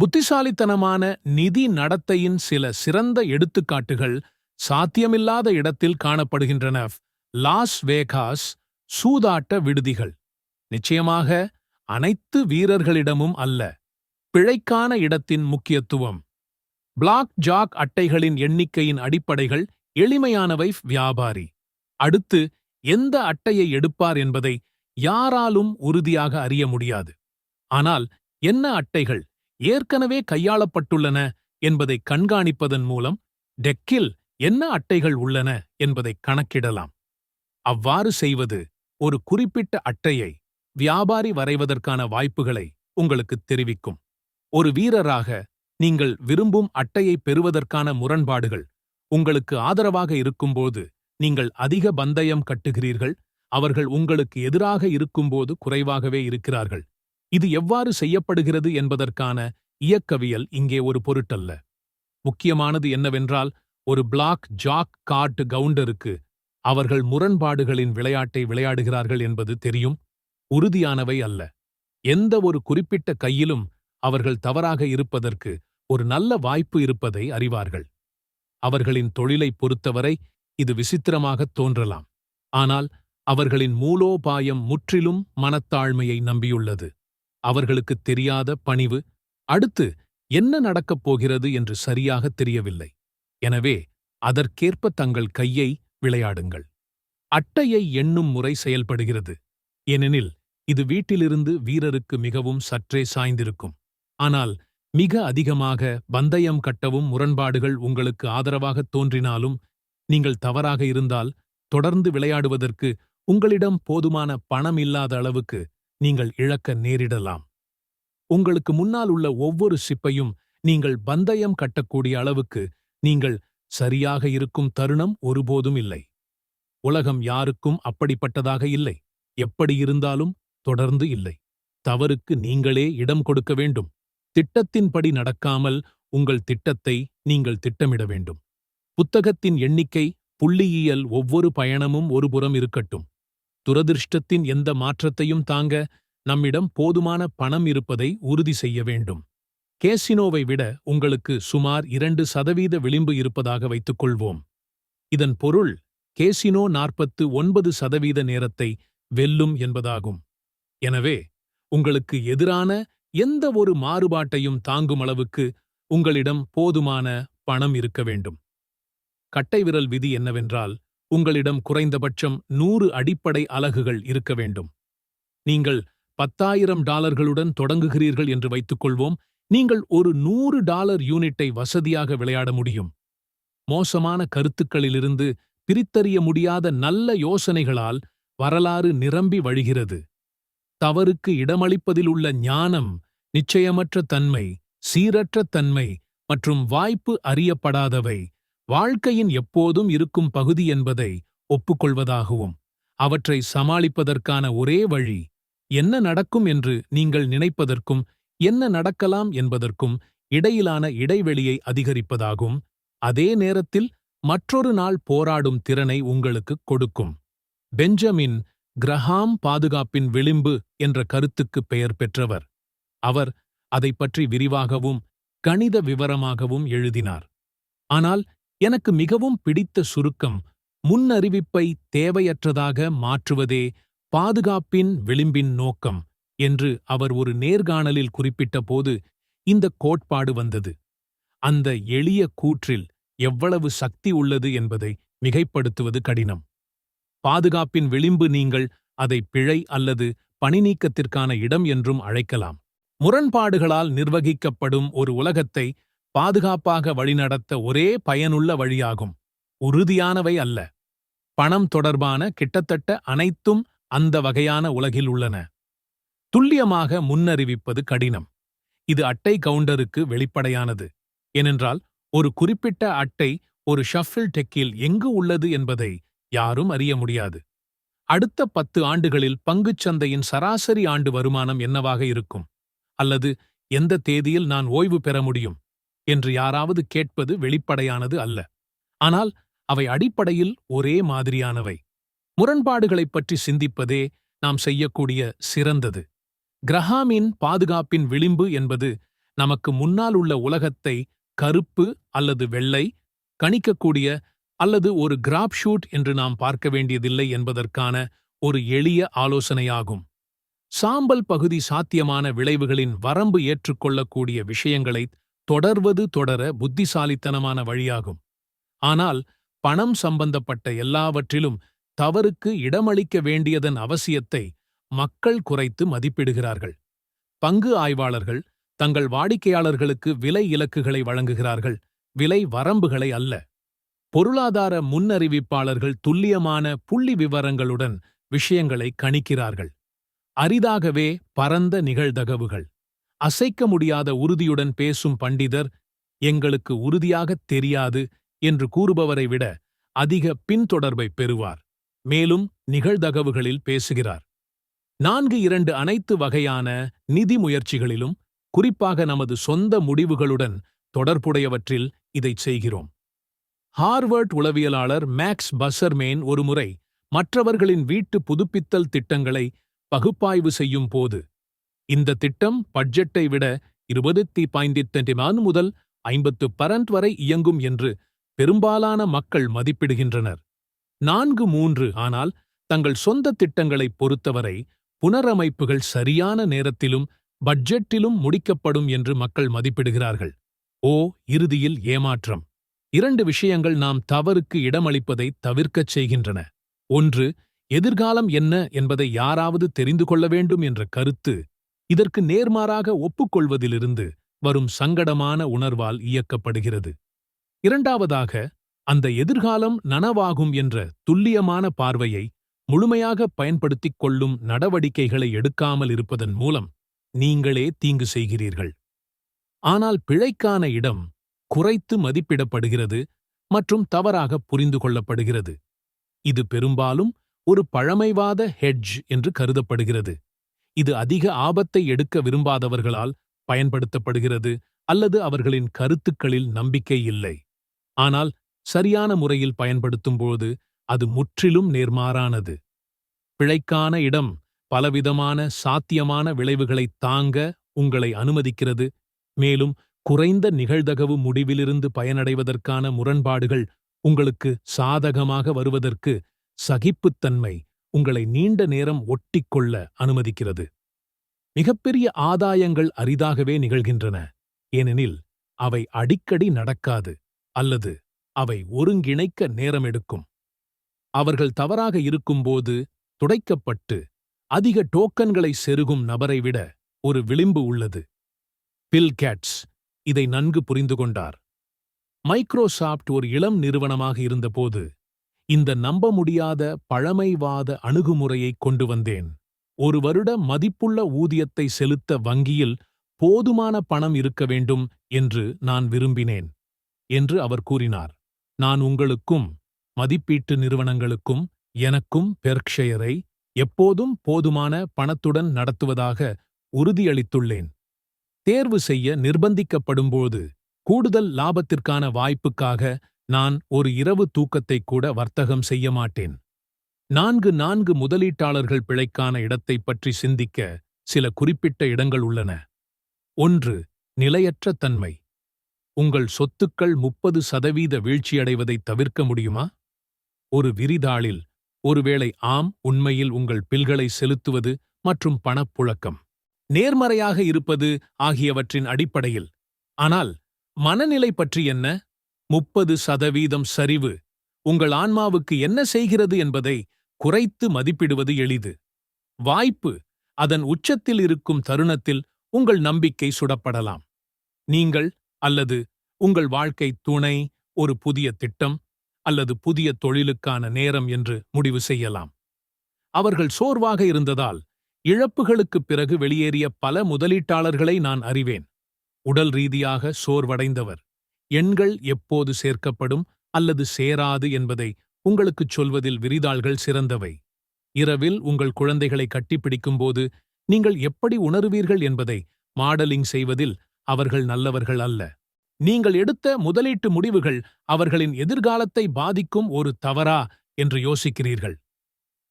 புத்திசாலித்தனமான நிதி நடத்தையின் சில சிறந்த எடுத்துக்காட்டுகள் சாத்தியமில்லாத இடத்தில் காணப்படுகின்றன. லாஸ் வேகாஸ் சூதாட்ட விடுதிகள். நிச்சயமாக அனைத்து வீரர்களிடமும் அல்ல பிழைக்கான இடத்தின் முக்கியத்துவம். பிளாக் ஜாக் அட்டைகளின் எண்ணிக்கையின் அடிப்படைகள் எளிமையானவை வியாபாரி. அடுத்து எந்த அட்டையை எடுப்பார் என்பதை யாராலும் உறுதியாக அறிய முடியாது. ஆனால் என்ன அட்டைகள்? ஏற்கனவே கையாளப்பட்டுள்ளன என்பதை கண்காணிப்பதன் மூலம் டெக்கில் என்ன அட்டைகள் உள்ளன என்பதை கணக்கிடலாம். அவ்வாறு செய்வது ஒரு குறிப்பிட்ட அட்டையை வியாபாரி வரைவதற்கான வாய்ப்புகளை உங்களுக்கு தெரிவிக்கும். ஒரு வீரராக நீங்கள் விரும்பும் அட்டையை பெறுவதற்கான முரண்பாடுகள் உங்களுக்கு ஆதரவாக இருக்கும்போது நீங்கள் அதிக பந்தயம் கட்டுகிறீர்கள் அவர்கள் உங்களுக்கு எதிராக இருக்கும்போது குறைவாகவே இருக்கிறார்கள். இது எவ்வாறு செய்யப்படுகிறது என்பதற்கான இயக்கவியல் இங்கே ஒரு பொருட்டல்ல. முக்கியமானது என்னவென்றால் ஒரு பிளாக் ஜாக் கார்ட் கவுண்டருக்கு அவர்கள் முரண்பாடுகளின் விளையாட்டை விளையாடுகிறார்கள் என்பது தெரியும் உறுதியானவை அல்ல. எந்த ஒரு குறிப்பிட்ட கையிலும் அவர்கள் தவறாக இருப்பதற்கு ஒரு நல்ல வாய்ப்பு இருப்பதை அறிவார்கள். அவர்களின் தொழிலைப் பொறுத்தவரை இது விசித்திரமாகத் தோன்றலாம். ஆனால் அவர்களின் மூலோபாயம் முற்றிலும் மனத்தாழ்மையை நம்பியுள்ளது. அவர்களுக்குத் தெரியாத பணிவு அடுத்து என்ன நடக்கப் போகிறது என்று சரியாக தெரியவில்லை. எனவே அதற்கேற்ப தங்கள் கையை விளையாடுங்கள். அட்டையை எண்ணும் முறை செயல்படுகிறது. ஏனெனில் இது வீட்டிலிருந்து வீரருக்கு மிகவும் சற்றே சாய்ந்திருக்கும். ஆனால் மிக அதிகமாக பந்தயம் கட்டவும் முரண்பாடுகள் உங்களுக்கு ஆதரவாகத் தோன்றினாலும் நீங்கள் தவறாக இருந்தால் தொடர்ந்து விளையாடுவதற்கு உங்களிடம் போதுமான பணம் இல்லாத அளவுக்கு நீங்கள் இழக்க நேரிடலாம். உங்களுக்கு முன்னால் உள்ள ஒவ்வொரு சிப்பையும் நீங்கள் பந்தயம் கட்டக்கூடிய அளவுக்கு நீங்கள் சரியாக இருக்கும் தருணம் ஒருபோதும் இல்லை. உலகம் யாருக்கும் அப்படிப்பட்டதாக இல்லை. எப்படி இருந்தாலும் தொடர்ந்து இல்லை. தவறுக்கு நீங்களே இடம் கொடுக்க வேண்டும். திட்டத்தின்படி நடக்காமல் உங்கள் திட்டத்தை நீங்கள் திட்டமிட வேண்டும். புத்தகத்தின் எண்ணிக்கை புள்ளியியல் ஒவ்வொரு பயணமும் ஒருபுறம் இருக்கட்டும். துரதிர்ஷ்டத்தின் எந்த மாற்றத்தையும் தாங்க நம்மிடம் போதுமான பணம் இருப்பதை உறுதி செய்ய வேண்டும். கேசினோவை விட உங்களுக்கு சுமார் இரண்டு சதவீத விளிம்பு இருப்பதாக வைத்துக் கொள்வோம் இதன் பொருள் கேசினோ நாற்பத்து ஒன்பது சதவீத நேரத்தை வெல்லும் என்பதாகும். எனவே உங்களுக்கு எதிரான எந்த ஒரு மாறுபாட்டையும் தாங்கும் அளவுக்கு உங்களிடம் போதுமான பணம் இருக்க வேண்டும். கட்டைவிரல் விதி என்னவென்றால் உங்களிடம் குறைந்தபட்சம் நூறு அடிப்படை அலகுகள் இருக்க வேண்டும். நீங்கள் பத்தாயிரம் டாலர்களுடன் தொடங்குகிறீர்கள் என்று வைத்துக்கொள்வோம். நீங்கள் ஒரு நூறு டாலர் யூனிட்டை வசதியாக விளையாட முடியும். மோசமான கருத்துக்களிலிருந்து பிரித்தறிய முடியாத நல்ல யோசனைகளால் வரலாறு நிரம்பி வழிகிறது. தவறுக்கு இடமளிப்பதில் உள்ள ஞானம் நிச்சயமற்ற தன்மை சீரற்ற தன்மை மற்றும் வாய்ப்பு அறியப்படாதவை வாழ்க்கையின் எப்போதும் இருக்கும் பகுதி என்பதை ஒப்புக்கொள்வதாகவும். அவற்றை சமாளிப்பதற்கான ஒரே வழி என்ன நடக்கும் என்று நீங்கள் நினைப்பதற்கும் என்ன நடக்கலாம் என்பதற்கும் இடையிலான இடைவெளியை அதிகரிப்பதாகும். அதே நேரத்தில் மற்றொரு நாள் போராடும் திறனை உங்களுக்கு கொடுக்கும். பெஞ்சமின் கிரஹாம் பாதுகாப்பின் விளிம்பு என்ற கருத்துக்கு பெயர் பெற்றவர். அவர் அதை பற்றி விரிவாகவும் கணித விவரமாகவும் எழுதினார். ஆனால் எனக்கு மிகவும் பிடித்த சுருக்கம் முன்னறிவிப்பை தேவையற்றதாக மாற்றுவதே பாதுகாப்பின் விளிம்பின் நோக்கம் என்று அவர் ஒரு நேர்காணலில் குறிப்பிட்டபோது இந்த கோட்பாடு வந்தது. அந்த எளிய கூற்றில் எவ்வளவு சக்தி உள்ளது என்பதை மிகைப்படுத்துவது கடினம். பாதுகாப்பின் விளிம்பு நீங்கள் அதை பிழை அல்லது பணிநீக்கத்திற்கான இடம் என்றும் அழைக்கலாம். முரண்பாடுகளால் நிர்வகிக்கப்படும் ஒரு உலகத்தை பாதுகாப்பாக வழிநடத்த ஒரே பயனுள்ள வழியாகும். உறுதியானவை அல்ல. பணம் தொடர்பான கிட்டத்தட்ட அனைத்தும் அந்த வகையான உலகில் உள்ளன. துல்லியமாக முன்னறிவிப்பது கடினம். இது அட்டை கவுண்டருக்கு வெளிப்படையானது. ஏனென்றால் ஒரு குறிப்பிட்ட அட்டை ஒரு ஷஃபில் டெக்கில் எங்கு உள்ளது என்பதை யாரும் அறிய முடியாது. அடுத்த பத்து ஆண்டுகளில் பங்குச் சந்தையின் சராசரி ஆண்டு வருமானம் என்னவாக இருக்கும்? அல்லது எந்த தேதியில் நான் ஓய்வு பெற முடியும்? என்று யாராவது கேட்பது வெளிப்படையானது அல்ல. ஆனால் அவை அடிப்படையில் ஒரே மாதிரியானவை. முரண்பாடுகளைப் பற்றி சிந்திப்பதே நாம் செய்யக்கூடிய சிறந்தது. கிரஹாமின் பாதுகாப்பின் விளிம்பு என்பது நமக்கு முன்னால் உள்ள உலகத்தை கருப்பு அல்லது வெள்ளை கணிக்கக்கூடிய அல்லது ஒரு கிராப் ஷூட் என்று நாம் பார்க்க வேண்டியதில்லை என்பதற்கான ஒரு எளிய ஆலோசனையாகும். சாம்பல் பகுதி சாத்தியமான விளைவுகளின் வரம்பு ஏற்றுக்கொள்ளக்கூடிய விஷயங்களை தொடர்வது தொடர புத்திசாலித்தனமான வழியாகும். ஆனால் பணம் சம்பந்தப்பட்ட எல்லாவற்றிலும் தவறுக்கு இடமளிக்க வேண்டியதன் அவசியத்தை மக்கள் குறைத்து மதிப்பிடுகிறார்கள். பங்கு ஆய்வாளர்கள் தங்கள் வாடிக்கையாளர்களுக்கு விலை இலக்குகளை வழங்குகிறார்கள். விலை வரம்புகளை அல்ல. பொருளாதார முன்னறிவிப்பாளர்கள் துல்லியமான புள்ளி விவரங்களுடன் விஷயங்களை கணிக்கிறார்கள். அரிதாகவே பரந்த நிகழ்தகவுகள். அசைக்க முடியாத உறுதியுடன் பேசும் பண்டிதர் எங்களுக்கு உறுதியாகத் தெரியாது என்று கூறுபவரை விட அதிக பின்தொடர்பை பெறுவார். மேலும் நிகழ்தகவுகளில் பேசுகிறார். நான்கு இரண்டு அனைத்து வகையான நிதி முயற்சிகளிலும் குறிப்பாக நமது சொந்த முடிவுகளுடன் தொடர்புடையவற்றில் இதைச் செய்கிறோம். ஹார்வர்ட் உளவியலாளர் மேக்ஸ் பசர்மேன் ஒருமுறை மற்றவர்களின் வீட்டு புதுப்பித்தல் திட்டங்களை பகுப்பாய்வு செய்யும் போது இந்த திட்டம் பட்ஜெட்டை விட இருபது பாயிண்ட் முதல் ஐம்பத்து பரண்ட் வரை இயங்கும் என்று பெரும்பாலான மக்கள் மதிப்பிடுகின்றனர். நான்கு மூன்று ஆனால் தங்கள் சொந்த திட்டங்களைப் பொறுத்தவரை புனரமைப்புகள் சரியான நேரத்திலும் பட்ஜெட்டிலும் முடிக்கப்படும் என்று மக்கள் மதிப்பிடுகிறார்கள். ஓ இறுதியில் ஏமாற்றம். இரண்டு விஷயங்கள் நாம் தவறுக்கு இடமளிப்பதை தவிர்க்கச் செய்கின்றன. ஒன்று எதிர்காலம் என்ன என்பதை யாராவது தெரிந்து கொள்ள வேண்டும் என்ற கருத்து. இதற்கு நேர்மாறாக ஒப்புக்கொள்வதிலிருந்து வரும் சங்கடமான உணர்வால் இயக்கப்படுகிறது. இரண்டாவதாக அந்த எதிர்காலம் நனவாகும் என்ற துல்லியமான பார்வையை முழுமையாக பயன்படுத்திக் கொள்ளும் நடவடிக்கைகளை எடுக்காமல் இருப்பதன் மூலம் நீங்களே தீங்கு செய்கிறீர்கள். ஆனால் பிழைக்கான இடம் குறைத்து மதிப்பிடப்படுகிறது மற்றும் தவறாக புரிந்து கொள்ளப்படுகிறது. இது பெரும்பாலும் ஒரு பழமைவாத ஹெட்ஜ் என்று கருதப்படுகிறது. இது அதிக ஆபத்தை எடுக்க விரும்பாதவர்களால் பயன்படுத்தப்படுகிறது அல்லது அவர்களின் கருத்துக்களில் நம்பிக்கை இல்லை. ஆனால் சரியான முறையில் பயன்படுத்தும்போது அது முற்றிலும் நேர்மாறானது. பிழைக்கான இடம் பலவிதமான சாத்தியமான விளைவுகளைத் தாங்க உங்களை அனுமதிக்கிறது. மேலும் குறைந்த நிகழ்தகவு முடிவிலிருந்து பயனடைவதற்கான முரண்பாடுகள் உங்களுக்கு சாதகமாக வருவதற்கு சகிப்புத்தன்மை உங்களை நீண்ட நேரம் ஒட்டிக்கொள்ள அனுமதிக்கிறது. மிகப்பெரிய ஆதாயங்கள் அரிதாகவே நிகழ்கின்றன. ஏனெனில் அவை அடிக்கடி நடக்காது அல்லது அவை ஒருங்கிணைக்க நேரம் எடுக்கும் அவர்கள் தவறாக இருக்கும்போது துடைக்கப்பட்டு அதிக டோக்கன்களை செருகும் நபரை விட ஒரு விளிம்பு உள்ளது. பில் கேட்ஸ் இதை நன்கு புரிந்து கொண்டார். மைக்ரோசாப்ட் ஒரு இளம் நிறுவனமாக இருந்தபோது இந்த நம்ப முடியாத பழமைவாத அணுகுமுறையை கொண்டு வந்தேன். ஒரு வருட மதிப்புள்ள ஊதியத்தை செலுத்த வங்கியில் போதுமான பணம் இருக்க வேண்டும் என்று நான் விரும்பினேன் என்று அவர் கூறினார். நான் உங்களுக்கும் மதிப்பீட்டு நிறுவனங்களுக்கும் எனக்கும் பெர்க்ஷயரை எப்போதும் போதுமான பணத்துடன் நடத்துவதாக உறுதியளித்துள்ளேன். தேர்வு செய்ய நிர்பந்திக்கப்படும்போது கூடுதல் லாபத்திற்கான வாய்ப்புக்காக நான் ஒரு இரவு தூக்கத்தை கூட வர்த்தகம் செய்ய மாட்டேன் நான்கு நான்கு முதலீட்டாளர்கள் பிழைக்கான இடத்தைப் பற்றி சிந்திக்க சில குறிப்பிட்ட இடங்கள் உள்ளன. ஒன்று நிலையற்ற தன்மை. உங்கள் சொத்துக்கள் முப்பது சதவீத வீழ்ச்சியடைவதை தவிர்க்க முடியுமா? ஒரு விரிதாளில் ஒருவேளை ஆம் உண்மையில் உங்கள் பில்களை செலுத்துவது மற்றும் பணப்புழக்கம். நேர்மறையாக இருப்பது ஆகியவற்றின் அடிப்படையில். ஆனால் மனநிலை பற்றி என்ன? முப்பது சதவீதம் சரிவு. உங்கள் ஆன்மாவுக்கு என்ன செய்கிறது என்பதை குறைத்து மதிப்பிடுவது எளிது. வாய்ப்பு அதன் உச்சத்தில் இருக்கும் தருணத்தில் உங்கள் நம்பிக்கை சுடப்படலாம். நீங்கள் அல்லது உங்கள் வாழ்க்கை துணை ஒரு புதிய திட்டம் அல்லது புதிய தொழிலுக்கான நேரம் என்று முடிவு செய்யலாம். அவர்கள் சோர்வாக இருந்ததால் இழப்புகளுக்குப் பிறகு வெளியேறிய பல முதலீட்டாளர்களை நான் அறிவேன். உடல் ரீதியாக சோர்வடைந்தவர். எண்கள் எப்போது சேர்க்கப்படும் அல்லது சேராது என்பதை உங்களுக்குச் சொல்வதில் விரிதாள்கள் சிறந்தவை. இரவில் உங்கள் குழந்தைகளை கட்டிப்பிடிக்கும்போது நீங்கள் எப்படி உணருவீர்கள் என்பதை மாடலிங் செய்வதில் அவர்கள் நல்லவர்கள் அல்ல. நீங்கள் எடுத்த முதலீட்டு முடிவுகள் அவர்களின் எதிர்காலத்தை பாதிக்கும் ஒரு தவறா என்று யோசிக்கிறீர்கள்.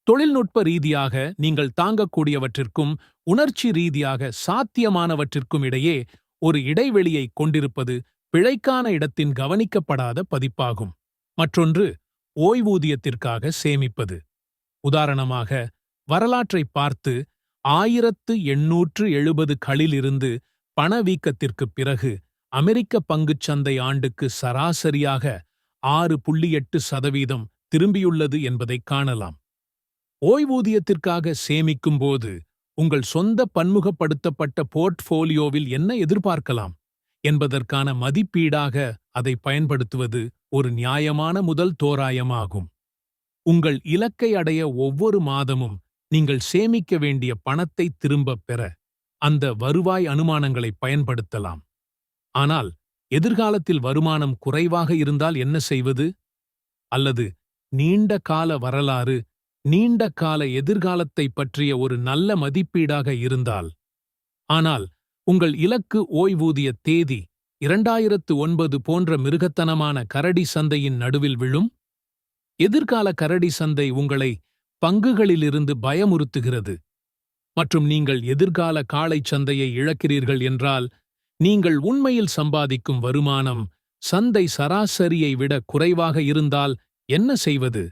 தொழில்நுட்ப ரீதியாக நீங்கள் தாங்கக்கூடியவற்றிற்கும் உணர்ச்சி ரீதியாக சாத்தியமானவற்றிற்கும் இடையே ஒரு இடைவெளியை கொண்டிருப்பது பிழைக்கான இடத்தின் கவனிக்கப்படாத பதிப்பாகும். மற்றொன்று ஓய்வூதியத்திற்காக சேமிப்பது. உதாரணமாக வரலாற்றை பார்த்து ஆயிரத்து எண்ணூற்று எழுபது களிலிருந்து பணவீக்கத்திற்குப் பிறகு அமெரிக்க பங்குச் சந்தை ஆண்டுக்கு சராசரியாக ஆறு புள்ளி எட்டு சதவீதம் திரும்பியுள்ளது என்பதைக் காணலாம். ஓய்வூதியத்திற்காக சேமிக்கும்போது உங்கள் சொந்த பன்முகப்படுத்தப்பட்ட போர்ட்ஃபோலியோவில் என்ன எதிர்பார்க்கலாம்? என்பதற்கான மதிப்பீடாக அதை பயன்படுத்துவது ஒரு நியாயமான முதல் தோராயமாகும். உங்கள் இலக்கை அடைய ஒவ்வொரு மாதமும் நீங்கள் சேமிக்க வேண்டிய பணத்தை திரும்பப் பெற அந்த வருவாய் அனுமானங்களை பயன்படுத்தலாம். ஆனால் எதிர்காலத்தில் வருமானம் குறைவாக இருந்தால் என்ன செய்வது? அல்லது நீண்ட கால வரலாறு நீண்ட கால எதிர்காலத்தைப் பற்றிய ஒரு நல்ல மதிப்பீடாக இருந்தால்? ஆனால் உங்கள் இலக்கு ஓய்வூதிய தேதி இரண்டாயிரத்து ஒன்பது போன்ற மிருகத்தனமான கரடி சந்தையின் நடுவில் விழும். எதிர்கால கரடி சந்தை உங்களை பங்குகளிலிருந்து பயமுறுத்துகிறது. மற்றும் நீங்கள் எதிர்கால காளை சந்தையை இழக்கிறீர்கள் என்றால் நீங்கள் உண்மையில் சம்பாதிக்கும் வருமானம் சந்தை சராசரியை விட குறைவாக இருந்தால் என்ன செய்வது?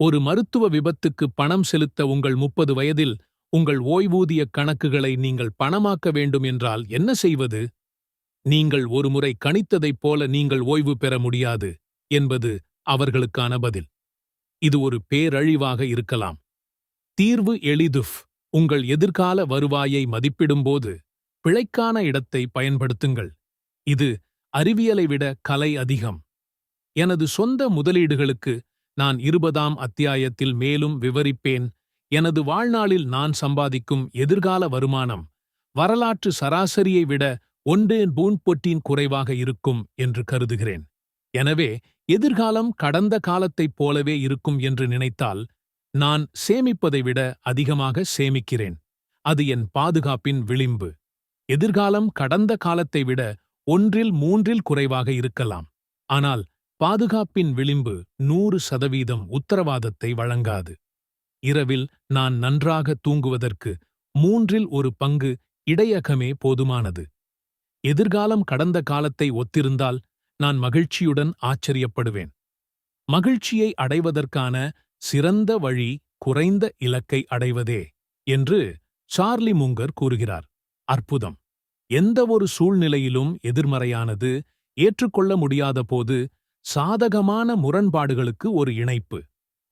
ஒரு மருத்துவ விபத்துக்கு பணம் செலுத்த உங்கள் முப்பது வயதில் உங்கள் ஓய்வூதியக் கணக்குகளை நீங்கள் பணமாக்க வேண்டும் என்றால் என்ன செய்வது? நீங்கள் ஒருமுறை கணித்ததைப் போல நீங்கள் ஓய்வு பெற முடியாது என்பது அவர்களுக்கான பதில். இது ஒரு பேரழிவாக இருக்கலாம். தீர்வு எளிதுஃப். உங்கள் எதிர்கால வருவாயை மதிப்பிடும்போது பிழைக்கான இடத்தை பயன்படுத்துங்கள். இது அறிவியலை விட கலை அதிகம். எனது சொந்த முதலீடுகளுக்கு நான் இருபதாம் அத்தியாயத்தில் மேலும் விவரிப்பேன். எனது வாழ்நாளில் நான் சம்பாதிக்கும் எதிர்கால வருமானம் வரலாற்று சராசரியை விட ஒன்றேன் பூன்பொட்டின் குறைவாக இருக்கும் என்று கருதுகிறேன். எனவே எதிர்காலம் கடந்த காலத்தைப் போலவே இருக்கும் என்று நினைத்தால் நான் சேமிப்பதை விட அதிகமாக சேமிக்கிறேன். அது என் பாதுகாப்பின் விளிம்பு. எதிர்காலம் கடந்த காலத்தை விட ஒன்றில் மூன்றில் குறைவாக இருக்கலாம். ஆனால் பாதுகாப்பின் விளிம்பு நூறு சதவீதம் உத்தரவாதத்தை வழங்காது. இரவில் நான் நன்றாக தூங்குவதற்கு மூன்றில் ஒரு பங்கு இடையகமே போதுமானது. எதிர்காலம் கடந்த காலத்தை ஒத்திருந்தால் நான் மகிழ்ச்சியுடன் ஆச்சரியப்படுவேன். மகிழ்ச்சியை அடைவதற்கான சிறந்த வழி குறைந்த இலக்கை அடைவதே என்று சார்லி முங்கர் கூறுகிறார். அற்புதம்! எந்தவொரு சூழ்நிலையிலும் எதிர்மறையானது ஏற்றுக்கொள்ள முடியாதபோது சாதகமான முரண்பாடுகளுக்கு ஒரு இணைப்பு.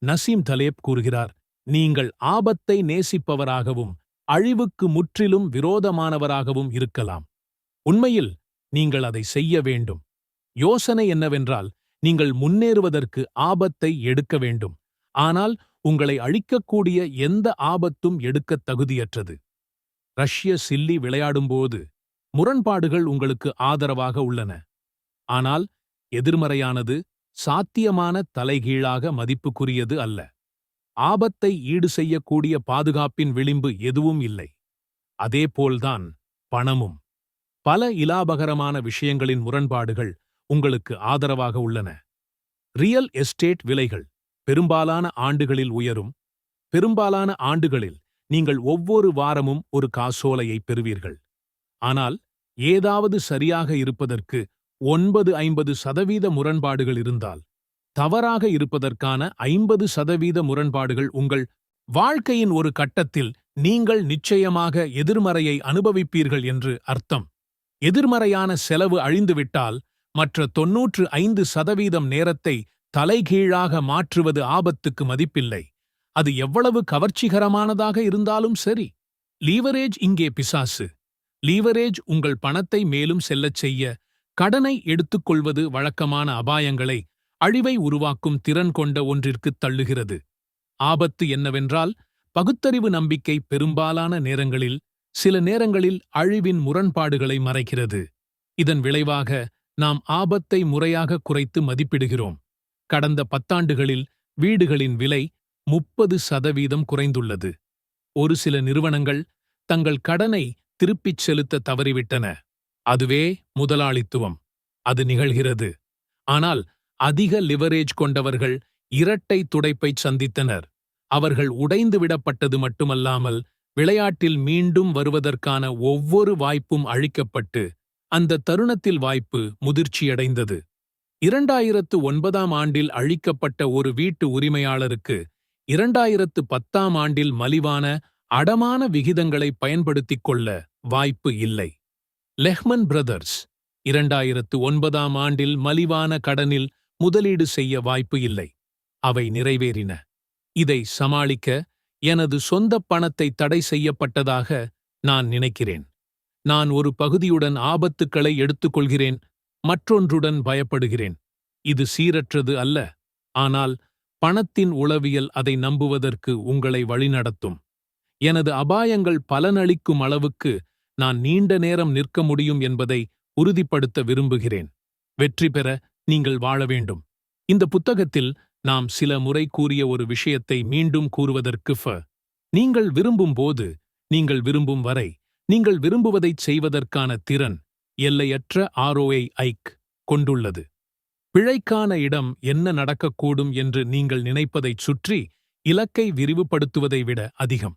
நசீம் தலேப் கூறுகிறார் நீங்கள் ஆபத்தை நேசிப்பவராகவும் அழிவுக்கு முற்றிலும் விரோதமானவராகவும் இருக்கலாம். உண்மையில் நீங்கள் அதை செய்ய வேண்டும். யோசனை என்னவென்றால் நீங்கள் முன்னேறுவதற்கு ஆபத்தை எடுக்க வேண்டும். ஆனால் உங்களை அழிக்கக்கூடிய எந்த ஆபத்தும் எடுக்கத் தகுதியற்றது. ரஷ்ய சில்லி விளையாடும்போது முரண்பாடுகள் உங்களுக்கு ஆதரவாக உள்ளன. ஆனால் எதிர்மறையானது சாத்தியமான தலைகீழாக மதிப்புக்குரியது அல்ல. ஆபத்தை ஈடு செய்யக்கூடிய பாதுகாப்பின் விளிம்பு எதுவும் இல்லை. அதேபோல்தான் பணமும். பல இலாபகரமான விஷயங்களின் முரண்பாடுகள் உங்களுக்கு ஆதரவாக உள்ளன. ரியல் எஸ்டேட் விலைகள் பெரும்பாலான ஆண்டுகளில் உயரும். பெரும்பாலான ஆண்டுகளில் நீங்கள் ஒவ்வொரு வாரமும் ஒரு காசோலையை பெறுவீர்கள். ஆனால் ஏதாவது சரியாக இருப்பதற்கு ஒன்பது ஐம்பது சதவீத முரண்பாடுகள் இருந்தால் தவறாக இருப்பதற்கான ஐம்பது சதவீத முரண்பாடுகள் உங்கள் வாழ்க்கையின் ஒரு கட்டத்தில் நீங்கள் நிச்சயமாக எதிர்மறையை அனுபவிப்பீர்கள் என்று அர்த்தம். எதிர்மறையான செலவு அழிந்துவிட்டால் மற்ற தொன்னூற்று ஐந்து சதவீதம் நேரத்தை தலைகீழாக மாற்றுவது ஆபத்துக்கு மதிப்பில்லை. அது எவ்வளவு கவர்ச்சிகரமானதாக இருந்தாலும் சரி. லீவரேஜ் இங்கே பிசாசு. லீவரேஜ் உங்கள் பணத்தை மேலும் செல்லச் செய்ய கடனை எடுத்துக்கொள்வது வழக்கமான அபாயங்களை அழிவை உருவாக்கும் திறன் கொண்ட ஒன்றிற்குத் தள்ளுகிறது. ஆபத்து என்னவென்றால் பகுத்தறிவு நம்பிக்கை பெரும்பாலான நேரங்களில் சில நேரங்களில் அழிவின் முரண்பாடுகளை மறைக்கிறது. இதன் விளைவாக நாம் ஆபத்தை முறையாக குறைத்து மதிப்பிடுகிறோம். கடந்த பத்தாண்டுகளில் வீடுகளின் விலை முப்பது சதவீதம் குறைந்துள்ளது. ஒரு சில நிறுவனங்கள் தங்கள் கடனை திருப்பிச் செலுத்த தவறிவிட்டன. அதுவே முதலாளித்துவம். அது நிகழ்கிறது. ஆனால் அதிக லிவரேஜ் கொண்டவர்கள் இரட்டை துடைப்பைச் சந்தித்தனர். அவர்கள் உடைந்து விடப்பட்டது மட்டுமல்லாமல் விளையாட்டில் மீண்டும் வருவதற்கான ஒவ்வொரு வாய்ப்பும் அழிக்கப்பட்டு அந்த தருணத்தில் வாய்ப்பு முதிர்ச்சியடைந்தது. இரண்டாயிரத்து ஒன்பதாம் ஆண்டில் அழிக்கப்பட்ட ஒரு வீட்டு உரிமையாளருக்கு இரண்டாயிரத்து பத்தாம் ஆண்டில் மலிவான அடமான விகிதங்களை பயன்படுத்திக் கொள்ள வாய்ப்பு இல்லை. லெஹ்மன் பிரதர்ஸ் இரண்டாயிரத்து ஒன்பதாம் ஆண்டில் மலிவான கடனில் முதலீடு செய்ய வாய்ப்பு இல்லை. அவை நிறைவேறின. இதை சமாளிக்க எனது சொந்த பணத்தை தடை செய்யப்பட்டதாக நான் நினைக்கிறேன். நான் ஒரு பகுதியுடன் ஆபத்துக்களை எடுத்துக்கொள்கிறேன். மற்றொன்றுடன் பயப்படுகிறேன். இது சீரற்றது அல்ல. ஆனால் பணத்தின் உளவியல் அதை நம்புவதற்கு உங்களை வழிநடத்தும். எனது அபாயங்கள் பலனளிக்கும் அளவுக்கு நான் நீண்ட நேரம் நிற்க முடியும் என்பதை உறுதிப்படுத்த விரும்புகிறேன். வெற்றி பெற நீங்கள் வாழ வேண்டும். இந்த புத்தகத்தில் நாம் சில முறை கூறிய ஒரு விஷயத்தை மீண்டும் கூறுவதற்கு ஃப. நீங்கள் விரும்பும் போது நீங்கள் விரும்பும் வரை நீங்கள் விரும்புவதைச் செய்வதற்கான திறன் எல்லையற்ற ஆர்ஓஐ ஐக் கொண்டுள்ளது. பிழைக்கான இடம் என்ன நடக்கக்கூடும் என்று நீங்கள் நினைப்பதைச் சுற்றி இலக்கை விரிவுபடுத்துவதை விட அதிகம்.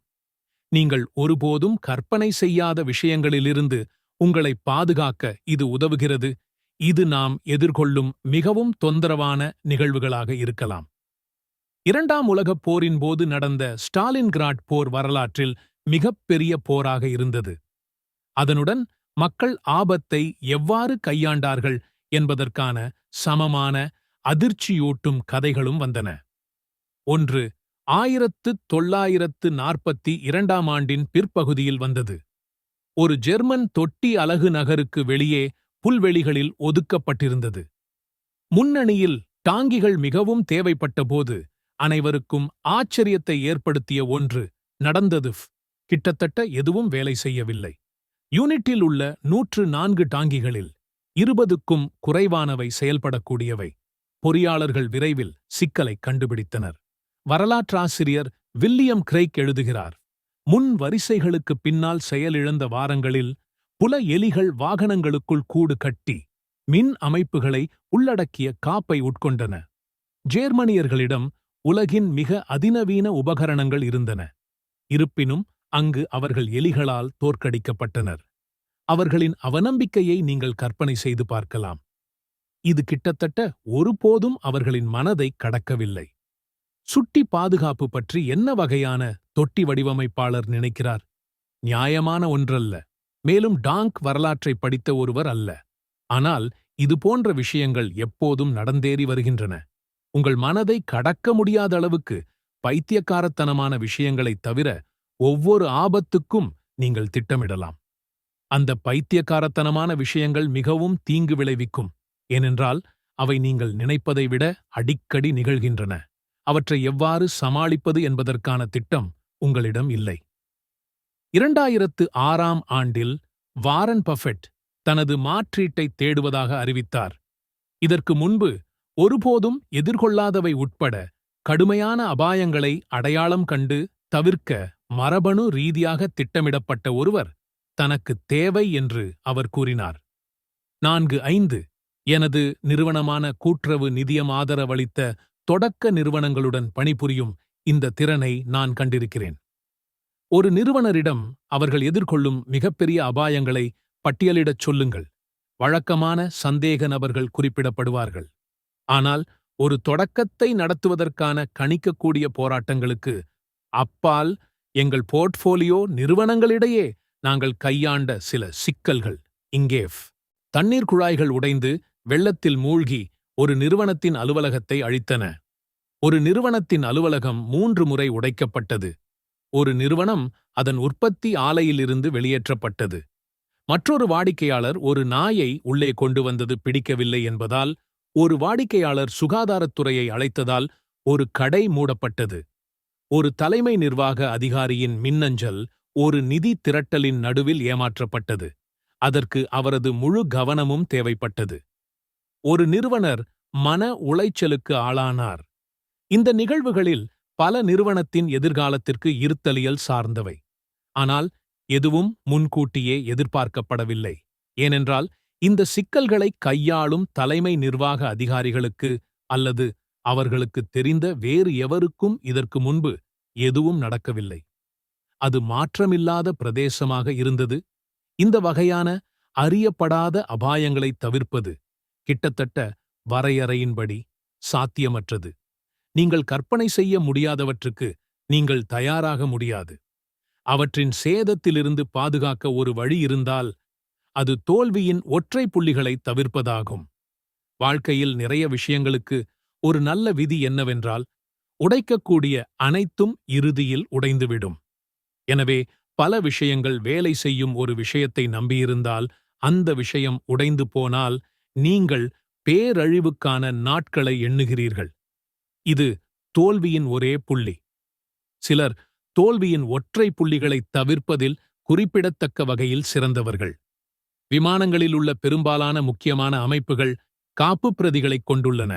நீங்கள் ஒருபோதும் கற்பனை செய்யாத விஷயங்களிலிருந்து உங்களை பாதுகாக்க இது உதவுகிறது இது நாம் எதிர்கொள்ளும் மிகவும் தொந்தரவான நிகழ்வுகளாக இருக்கலாம். இரண்டாம் உலகப் போரின் போது நடந்த ஸ்டாலின்கிராட் போர் வரலாற்றில் மிகப்பெரிய போராக இருந்தது. அதனுடன் மக்கள் ஆபத்தை எவ்வாறு கையாண்டார்கள் என்பதற்கான சமமான அதிர்ச்சியூட்டும் கதைகளும் வந்தன. ஒன்று ஆயிரத்து தொள்ளாயிரத்து நாற்பத்தி இரண்டாம் ஆண்டின் பிற்பகுதியில் வந்தது. ஒரு ஜெர்மன் தொட்டி அலகு நகருக்கு வெளியே புல்வெளிகளில் ஒதுக்கப்பட்டிருந்தது. முன்னணியில் டாங்கிகள் மிகவும் தேவைப்பட்டபோது அனைவருக்கும் ஆச்சரியத்தை ஏற்படுத்திய ஒன்று நடந்தது. கிட்டத்தட்ட எதுவும் வேலை செய்யவில்லை. யூனிட்டில் உள்ள நூற்று நான்கு டாங்கிகளில் இருபதுக்கும் குறைவானவை செயல்படக்கூடியவை. பொறியாளர்கள் விரைவில் சிக்கலை கண்டுபிடித்தனர். வரலாற்றாசிரியர் வில்லியம் கிரைக் எழுதுகிறார் முன் வரிசைகளுக்கு பின்னால் செயலிழந்த வாரங்களில் புல எலிகள் வாகனங்களுக்குள் கூடு கட்டி மின் அமைப்புகளை உள்ளடக்கிய காப்பை உட்கொண்டன. ஜேர்மனியர்களிடம் உலகின் மிக அதிநவீன உபகரணங்கள் இருந்தன. இருப்பினும் அங்கு அவர்கள் எலிகளால் தோற்கடிக்கப்பட்டனர். அவர்களின் அவநம்பிக்கையை நீங்கள் கற்பனை செய்து பார்க்கலாம். இது கிட்டத்தட்ட ஒருபோதும் அவர்களின் மனதை கடக்கவில்லை. சுட்டி பாதுகாப்பு பற்றி என்ன வகையான தொட்டி வடிவமைப்பாளர் நினைக்கிறார்? நியாயமான ஒன்றல்ல. மேலும் டாங்க் வரலாற்றை படித்த ஒருவர் அல்ல. ஆனால் இது போன்ற விஷயங்கள் எப்போதும் நடந்தேறி வருகின்றன. உங்கள் மனதை கடக்க முடியாத அளவுக்கு பைத்தியக்காரத்தனமான விஷயங்களைத் தவிர ஒவ்வொரு ஆபத்துக்கும் நீங்கள் திட்டமிடலாம். அந்த பைத்தியக்காரத்தனமான விஷயங்கள் மிகவும் தீங்கு விளைவிக்கும். ஏனென்றால் அவை நீங்கள் நினைப்பதை விட அடிக்கடி நிகழ்கின்றன. அவற்றை எவ்வாறு சமாளிப்பது என்பதற்கான திட்டம் உங்களிடம் இல்லை. இரண்டாயிரத்து ஆறாம் ஆண்டில் வாரன் பஃபெட் தனது மாற்றீட்டை தேடுவதாக அறிவித்தார். இதற்கு முன்பு ஒருபோதும் எதிர்கொள்ளாதவை உட்பட கடுமையான அபாயங்களை அடையாளம் கண்டு தவிர்க்க மரபணு ரீதியாக திட்டமிடப்பட்ட ஒருவர் தனக்கு தேவை என்று அவர் கூறினார். நான்கு ஐந்து எனது நிறுவனமான கூட்டுறவு நிதியம் ஆதரவளித்த தொடக்க நிறுவனங்களுடன் பணிபுரியும் இந்த திறனை நான் கண்டிருக்கிறேன். ஒரு நிறுவனரிடம் அவர்கள் எதிர்கொள்ளும் மிகப்பெரிய அபாயங்களை பட்டியலிடச் சொல்லுங்கள். வழக்கமான சந்தேக நபர்கள் குறிப்பிடப்படுவார்கள். ஆனால் ஒரு தொடக்கத்தை நடத்துவதற்கான கணிக்கக்கூடிய போராட்டங்களுக்கு அப்பால் எங்கள் போர்ட்ஃபோலியோ நிறுவனங்களிடையே நாங்கள் கையாண்ட சில சிக்கல்கள். இங்கேஃப் தண்ணீர் குழாய்கள் உடைந்து வெள்ளத்தில் மூழ்கி ஒரு நிறுவனத்தின் அலுவலகத்தை அழித்தன. ஒரு நிறுவனத்தின் அலுவலகம் மூன்று முறை உடைக்கப்பட்டது. ஒரு நிறுவனம் அதன் உற்பத்தி ஆலையிலிருந்து வெளியேற்றப்பட்டது. மற்றொரு வாடிக்கையாளர் ஒரு நாயை உள்ளே கொண்டு வந்தது பிடிக்கவில்லை என்பதால் ஒரு வாடிக்கையாளர் சுகாதாரத்துறையை அழைத்ததால் ஒரு கடை மூடப்பட்டது. ஒரு தலைமை நிர்வாக அதிகாரியின் மின்னஞ்சல் ஒரு நிதி திரட்டலின் நடுவில் ஏமாற்றப்பட்டது. அதற்கு அவரது முழு கவனமும் தேவைப்பட்டது. ஒரு நிறுவனர் மன உளைச்சலுக்கு ஆளானார். இந்த நிகழ்வுகளில் பல நிறுவனத்தின் எதிர்காலத்திற்கு இருத்தலியல் சார்ந்தவை. ஆனால் எதுவும் முன்கூட்டியே எதிர்பார்க்கப்படவில்லை. ஏனென்றால் இந்த சிக்கல்களை கையாளும் தலைமை நிர்வாக அதிகாரிகளுக்கு அல்லது அவர்களுக்கு தெரிந்த வேறு எவருக்கும் இதற்கு முன்பு எதுவும் நடக்கவில்லை. அது மாற்றமில்லாத பிரதேசமாக இருந்தது. இந்த வகையான அறியப்படாத அபாயங்களை தவிர்ப்பது கிட்டத்தட்ட வரையறையின்படி சாத்தியமற்றது. நீங்கள் கற்பனை செய்ய முடியாதவற்றுக்கு நீங்கள் தயாராக முடியாது. அவற்றின் சேதத்திலிருந்து பாதுகாக்க ஒரு வழி இருந்தால் அது தோல்வியின் ஒற்றை புள்ளிகளை தவிர்ப்பதாகும். வாழ்க்கையில் நிறைய விஷயங்களுக்கு ஒரு நல்ல விதி என்னவென்றால் உடைக்கக்கூடிய அனைத்தும் இறுதியில் உடைந்துவிடும். எனவே பல விஷயங்கள் வேலை செய்யும் ஒரு விஷயத்தை நம்பியிருந்தால் அந்த விஷயம் உடைந்து போனால் நீங்கள் பேரழிவுக்கான நாட்களை எண்ணுகிறீர்கள். இது தோல்வியின் ஒரே புள்ளி. சிலர் தோல்வியின் ஒற்றை புள்ளிகளை தவிர்ப்பதில் குறிப்பிடத்தக்க வகையில் சிறந்தவர்கள். விமானங்களில் உள்ள பெரும்பாலான முக்கியமான அமைப்புகள் காப்புப் பிரதிகளைக் கொண்டுள்ளன.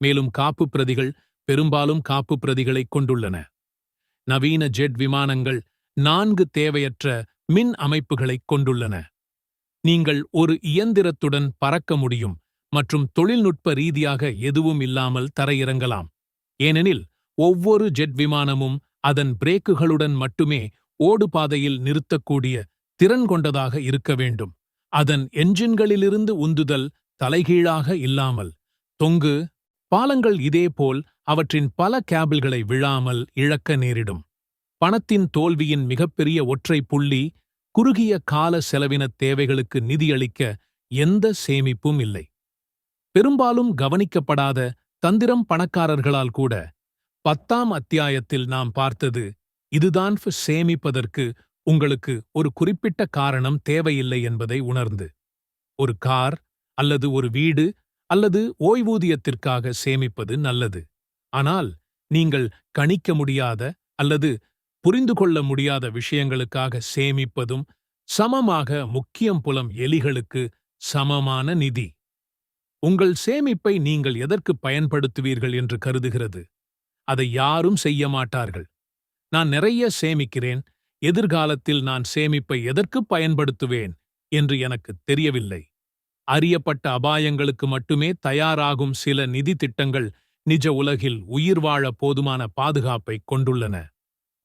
மேலும் காப்புப் பிரதிகள் பெரும்பாலும் காப்புப் பிரதிகளைக் கொண்டுள்ளன. நவீன ஜெட் விமானங்கள் நான்கு தேவையற்ற மின் அமைப்புகளைக் கொண்டுள்ளன. நீங்கள் ஒரு இயந்திரத்துடன் பறக்க முடியும் மற்றும் தொழில்நுட்ப ரீதியாக எதுவும் இல்லாமல் தரையிறங்கலாம். ஏனெனில் ஒவ்வொரு ஜெட் விமானமும் அதன் பிரேக்குகளுடன் மட்டுமே ஓடுபாதையில் நிறுத்தக்கூடிய திறன் கொண்டதாக இருக்க வேண்டும். அதன் என்ஜின்களிலிருந்து உந்துதல் தலைகீழாக இல்லாமல். தொங்கு பாலங்கள் இதேபோல் அவற்றின் பல கேபிள்களை விழாமல் இழக்க நேரிடும். பணத்தின் தோல்வியின் மிகப்பெரிய ஒற்றை புள்ளி குறுகிய கால செலவினத் தேவைகளுக்கு நிதியளிக்க எந்த சேமிப்பும் இல்லை. பெரும்பாலும் கவனிக்கப்படாத தந்திரம் பணக்காரர்களால் கூட பத்தாம் அத்தியாயத்தில் நாம் பார்த்தது இதுதான் சேமிப்பதற்கு உங்களுக்கு ஒரு குறிப்பிட்ட காரணம் தேவையில்லை என்பதை உணர்ந்து. ஒரு கார் அல்லது ஒரு வீடு அல்லது ஓய்வூதியத்திற்காக சேமிப்பது நல்லது. ஆனால் நீங்கள் கணிக்க முடியாத அல்லது புரிந்து கொள்ள முடியாத விஷயங்களுக்காக சேமிப்பதும் சமமாக முக்கியம் புலம் எலிகளுக்கு சமமான நிதி. உங்கள் சேமிப்பை நீங்கள் எதற்கு பயன்படுத்துவீர்கள் என்று கருதுகிறது. அதை யாரும் செய்ய மாட்டார்கள். நான் நிறைய சேமிக்கிறேன். எதிர்காலத்தில் நான் சேமிப்பை எதற்கு பயன்படுத்துவேன் என்று எனக்கு தெரியவில்லை. அறியப்பட்ட அபாயங்களுக்கு மட்டுமே தயாராகும் சில நிதி திட்டங்கள் நிஜ உலகில் உயிர் வாழ போதுமான பாதுகாப்பை கொண்டுள்ளன.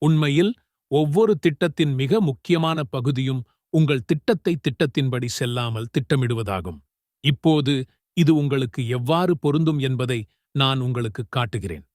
உண்மையில் ஒவ்வொரு திட்டத்தின் மிக முக்கியமான பகுதியும் உங்கள் திட்டத்தை திட்டத்தின்படி செல்லாமல் திட்டமிடுவதாகும். இப்போது இது உங்களுக்கு எவ்வாறு பொருந்தும் என்பதை நான் உங்களுக்கு காட்டுகிறேன்.